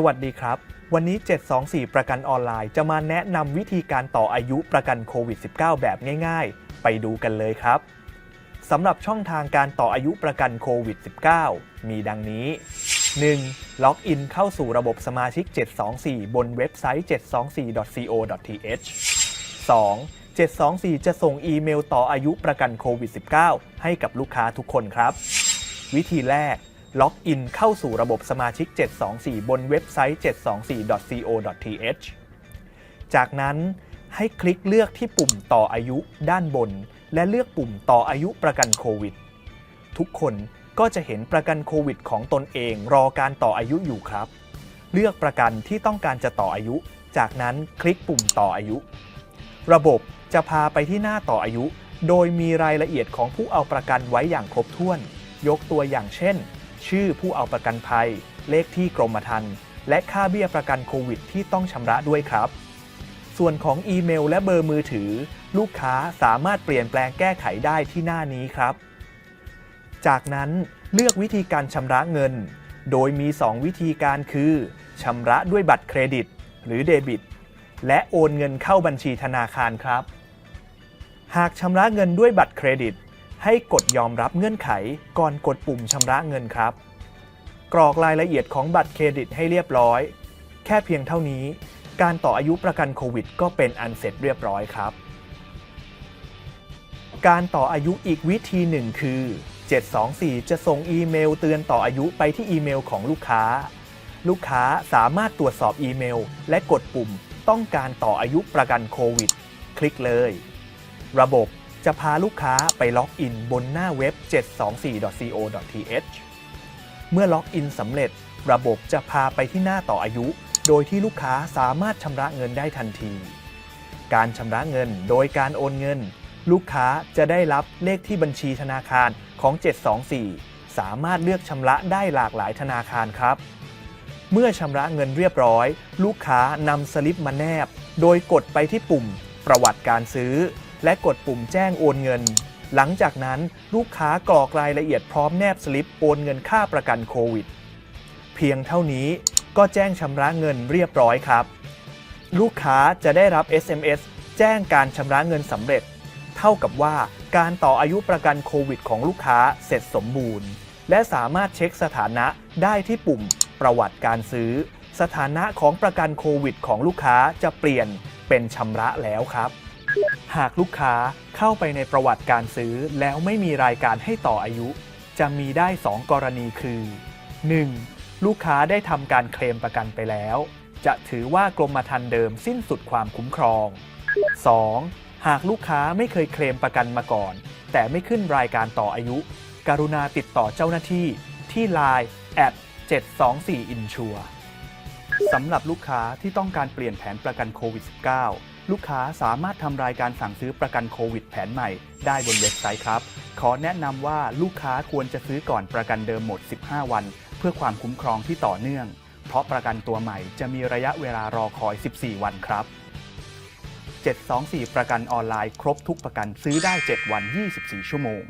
สวัสดีครับ วันนี้ 724 ประกันออนไลน์จะมาแนะนำวิธีการต่ออายุประกันโควิด -19 แบบง่าย ๆ ไปดูกันเลยครับสำหรับช่องทางการต่ออายุประกันโควิด -19 มีดังนี้ 1. ล็อกอินเข้าสู่ระบบสมาชิก 724 บนเว็บไซต์ 724.co.th 2. 724 จะส่งอีเมลต่ออายุประกันโควิด -19 ให้กับลูกค้าทุกคนครับ วิธีแรก ล็อกอินเข้าสู่ระบบสมาชิก 724 บนเว็บไซต์ 724.co.th จากนั้นให้คลิกเลือกที่ปุ่มต่ออายุด้านบน และเลือกปุ่มต่ออายุประกันโควิด ทุกคนก็จะเห็นประกันโควิดของตนเองรอการต่ออายุอยู่ครับ เลือกประกันที่ต้องการจะต่ออายุ จากนั้นคลิกปุ่มต่ออายุ ระบบจะพาไปที่หน้าต่ออายุ โดยมีรายละเอียดของผู้เอาประกันไว้อย่างครบถ้วน ยกตัวอย่างเช่น ชื่อผู้เอาประกันภัย เลขที่กรมธรรม์และค่าเบี้ยประกันโควิดที่ต้องชำระด้วยครับ ส่วนของอีเมลและเบอร์มือถือ ลูกค้าสามารถเปลี่ยนแปลงแก้ไขได้ที่หน้านี้ครับ จากนั้นเลือกวิธีการชำระเงิน โดยมี 2 วิธีการคือชำระด้วยบัตรเครดิต หรือเดบิต และโอนเงินเข้าบัญชีธนาคารครับ หากชำระเงินด้วยบัตรเครดิต ให้กดยอมรับเงื่อนไขก่อนกดปุ่มชำระเงินครับ กรอกรายละเอียดของบัตรเครดิตให้เรียบร้อย แค่เพียงเท่านี้ การต่ออายุประกันโควิด ก็เป็นอันเสร็จเรียบร้อยครับ การต่ออายุอีกวิธีหนึ่งคือ 724 จะส่งอีเมลเตือนต่ออายุไปที่อีเมลของลูกค้า ลูกค้าสามารถตรวจสอบอีเมล และกดปุ่มต้องการต่ออายุประกันโควิด คลิกเลย ระบบ จะพาลูกค้าไปล็อกอินบนหน้าเว็บ 724.co.th เมื่อล็อกอินสำเร็จ ระบบจะพาไปที่หน้าต่ออายุ โดยที่ลูกค้าสามารถชำระเงินได้ทันที การชำระเงินโดยการโอนเงิน ลูกค้าจะได้รับเลขที่บัญชีธนาคารของ 724 สามารถเลือกชำระได้หลากหลายธนาคารครับ เมื่อชำระเงินเรียบร้อย ลูกค้านำสลิปมาแนบ โดยกดไปที่ปุ่มประวัติการซื้อ และกดปุ่มแจ้งโอนเงิน หลังจากนั้นลูกค้ากรอกรายละเอียดพร้อมแนบสลิปโอนเงินค่าประกันโควิด เพียงเท่านี้ก็แจ้งชำระเงินเรียบร้อยครับ ลูกค้าจะได้รับ SMS แจ้งการชำระเงินสำเร็จ เท่ากับว่าการต่ออายุประกันโควิดของลูกค้าเสร็จสมบูรณ์ และสามารถเช็คสถานะได้ที่ปุ่มประวัติการซื้อ สถานะของประกันโควิดของลูกค้าจะเปลี่ยนเป็นชำระแล้วครับ หากลูกค้าเข้าไปในประวัติการซื้อแล้วไม่มีรายการให้ต่ออายุ จะมีได้ 2 กรณีคือ 1. ลูกค้าได้ทำการเคลมประกันไปแล้ว จะถือว่ากรมธรรม์เดิมสิ้นสุดความคุ้มครอง 2. หากลูกค้าไม่เคยเคลมประกันมาก่อน แต่ไม่ขึ้นรายการต่ออายุ กรุณาติดต่อเจ้าหน้าที่ ที่ Line 724 Insure สำหรับลูกค้าที่ต้องการเปลี่ยนแผนประกันโควิด -19 ลูกค้าสามารถทำรายการสั่งซื้อประกันโควิดแผนใหม่ ได้บนเว็บไซต์ครับ ขอแนะนำว่าลูกค้าควรจะซื้อก่อนประกันเดิมหมด 15 วัน เพื่อความคุ้มครองที่ต่อเนื่อง เพราะประกันตัวใหม่จะมีระยะเวลารอคอย 14 วันครับ 724 ประกันออนไลน์ครบทุกประกันซื้อได้ 7 วัน 24 ชั่วโมง